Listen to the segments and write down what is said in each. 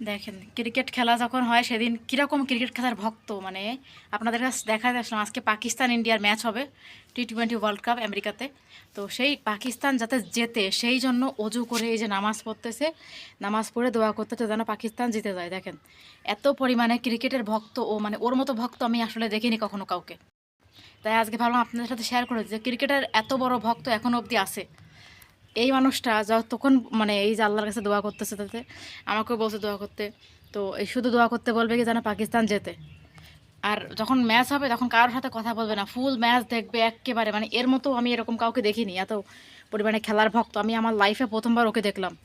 দেখেন ক্রিকেট খেলা যখন হয় সেদিন কীরকম ক্রিকেট খেলার ভক্ত মানে আপনাদের কাছে দেখা আসলাম, আজকে পাকিস্তান ইন্ডিয়ার ম্যাচ হবে টি টোয়েন্টি ওয়ার্ল্ড কাপ আমেরিকাতে। তো সেই পাকিস্তান যাতে জেতে, সেই জন্য অজু করে এই যে নামাজ পড়তেছে, নামাজ পড়ে দোয়া করতেছে যেন পাকিস্তান জিতে যায়। দেখেন, এত পরিমাণে ক্রিকেটের ভক্ত, ও মানে ওর মতো ভক্ত আমি আসলে দেখিনি কখনো কাউকে। তাই আজকে ভাবলাম আপনাদের সাথে শেয়ার করে যে ক্রিকেটের এত বড় ভক্ত এখনও অবধি আছে। এই মানুষটা যতক্ষণ মানে এই যে আল্লাহর কাছে দোয়া করতেছে তাতে, আমাকেও বলছে দোয়া করতে। তো এই শুধু দোয়া করতে বলবে কি যেন পাকিস্তান যেতে। আর যখন ম্যাচ হবে তখন কারোর সাথে কথা বলবে না। ফুল ম্যাচ দেখবে একেবারে। মানে এর মতো আমি এরকম কাউকে দেখিনি। এত পরিমাণে খেলার ভক্ত। আমি আমার লাইফে প্রথমবার ওকে দেখলাম।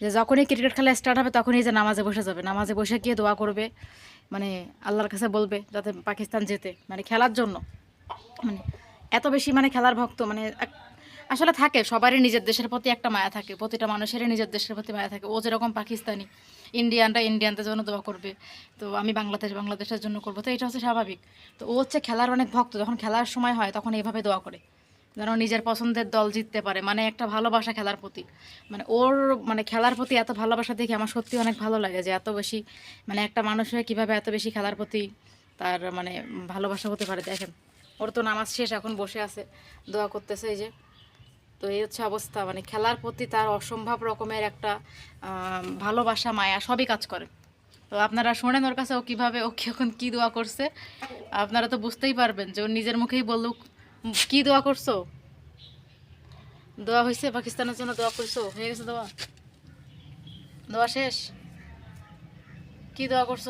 যে যখনই ক্রিকেট খেলা স্টার্ট হবে তখনই যে নামাজে বসে যাবে। নামাজে বসে গিয়ে দোয়া করবে। মানে আল্লাহর কাছে বলবে যাতে পাকিস্তান যেতে। মানে খেলার জন্য। মানে এত বেশি মানে খেলার ভক্ত। মানে এক- আসলে থাকে, সবারই নিজের দেশের প্রতি একটা মায়া থাকে, প্রতিটা মানুষেরই নিজের দেশের প্রতি মায়া থাকে। ও যেরকম পাকিস্তানি, ইন্ডিয়ানরা ইন্ডিয়ানদের জন্য দোয়া করবে, তো আমি বাংলাদেশ, বাংলাদেশের জন্য করব, তো এটা হচ্ছে স্বাভাবিক। তো ও হচ্ছে খেলার অনেক ভক্ত, যখন খেলার সময় হয় তখন এইভাবে দোয়া করে। যেন নিজের পছন্দের দল জিততে পারে মানে একটা ভালোবাসা খেলার প্রতি। মানে ওর মানে খেলার প্রতি এত ভালোবাসা দেখে আমার সত্যি অনেক ভালো লাগে যে এত বেশি মানে একটা মানুষ হয়ে কীভাবে এত বেশি খেলার প্রতি তার মানে ভালোবাসা হতে পারে। দেখেন, ওর তো নামাজ শেষ, এখন বসে আছে, দোয়া করতেছে এই যে। তো এই হচ্ছে অবস্থা। মানে খেলার প্রতি তার অসম্ভব রকমের একটা ভালোবাসা মায়া সবই কাজ করে। তো আপনারা শোনেন ওর কাছে ও কীভাবে ও এখন কী দোয়া করছে? আপনারা তো বুঝতেই পারবেন যে ওর নিজের মুখেই বলুক কী দোয়া করছ? দোয়া হয়েছে পাকিস্তানের জন্য দোয়া করছ? হয়ে গেছে দোয়া? দোয়া শেষ? কি দোয়া করছ?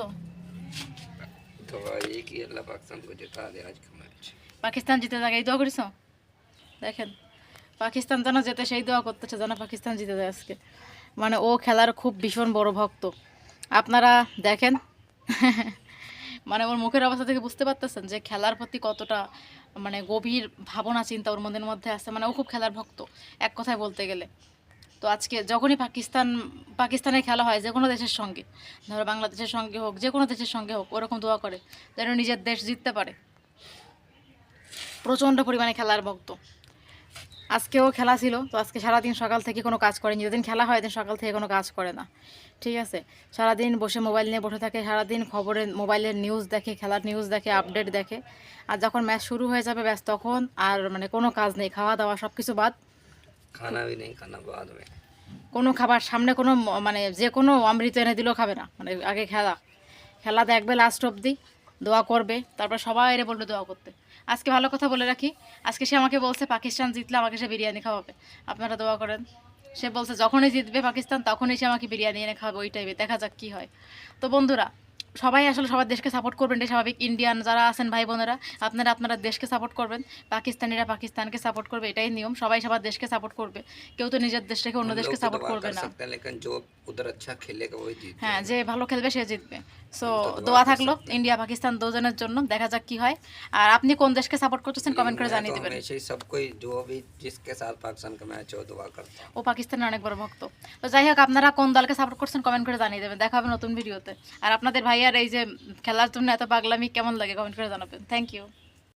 পাকিস্তান জিতে যাক এই দোয়া করেছ? দেখেন। পাকিস্তান যেন যেতে সেই দোয়া করতেছে যেন পাকিস্তান জিতে যায় আজকে। মানে ও খেলার খুব ভীষণ বড় ভক্ত। আপনারা দেখেন মানে ওর মুখের অবস্থা থেকে বুঝতে পারতেছেন যে খেলার প্রতি কতটা মানে গভীর ভাবনা, চিন্তা ওর মনের মধ্যে আছে। মানে ও খুব খেলার ভক্ত, এক কথায় বলতে গেলে। তো আজকে যখনই পাকিস্তান, পাকিস্তানের খেলা হয়, যে কোনো দেশের সঙ্গে, ধরো বাংলাদেশের সঙ্গে হোক, যে কোনো দেশের সঙ্গে হোক, ওরকম দোয়া করে, যেন নিজের দেশ জিততে পারে। প্রচণ্ড পরিমাণে খেলার ভক্ত। আজকেও খেলা ছিল তো আজকে সারাদিন সকাল থেকে কোনো কাজ করেনি। যেদিন খেলা হয় দিন সকাল থেকে কোনো কাজ করে না। ঠিক আছে? সারাদিন বসে মোবাইল নিয়ে বসে থাকে সারাদিন খবরের মোবাইলের নিউজ দেখে খেলার নিউজ দেখে আপডেট দেখে। আর যখন ম্যাচ শুরু হয়ে যাবে ব্যাস তখন আর মানে কোনো কাজ নেই খাওয়া দাওয়া সব কিছু বাদ কোনো খাবার সামনে কোনো মানে যে কোনো অমৃত এনে দিলেও খাবে না মানে আগে খেলা। খেলা দেখবে লাস্ট অবধি। দোয়া করবে, তারপর সবাই এরে বলবে দোয়া করতে। আজকে ভালো কথা বলে রাখি। আজকে সে আমাকে বলছে, পাকিস্তান জিতলে আমাকে সে বিরিয়ানি খাওয়াবে। আপনারা দোয়া করেন। সে বলছে, যখনই জিতবে পাকিস্তান, তখনই সে আমাকে বিরিয়ানি এনে খাওয়াবে। ওই টাইপে দেখা যাক কী হয়। তো বন্ধুরা সবাই আসলে সবার দেশকে সাপোর্ট করবেন এটা স্বাভাবিক। ইন্ডিয়ান যারা আছেন ভাই বোনেরা আপনারা আপনারা দেশকে সাপোর্ট করবেন। পাকিস্তানিরা পাকিস্তানকে সাপোর্ট করবে এটাই নিয়ম। সবাই সবার দেশকে সাপোর্ট করবে। কেউ তো নিজের দেশ রেখে অন্য দেশকে সাপোর্ট করবে না। হ্যাঁ যে ভালো খেলবে সে জিতবে। সো দোয়া থাকল ইন্ডিয়া পাকিস্তান দুজনের জন্য দেখা যাক কি হয়। আর আপনি কোন দেশকে সাপোর্ট করতেছেন কমেন্ট করে জানিয়ে দেবেন। ও পাকিস্তানের অনেক বড় ভক্ত। তো যাই হোক আপনারা কোন দলকে সাপোর্ট করছেন কমেন্ট করে জানিয়ে দেবেন। দেখা হবে নতুন ভিডিওতে আর আপনাদের ভাই ভাইয়ার এই যে খেলার জন্য এত পাগলামি কেমন লাগে? কমেন্ট করে জানাবেন। Thank you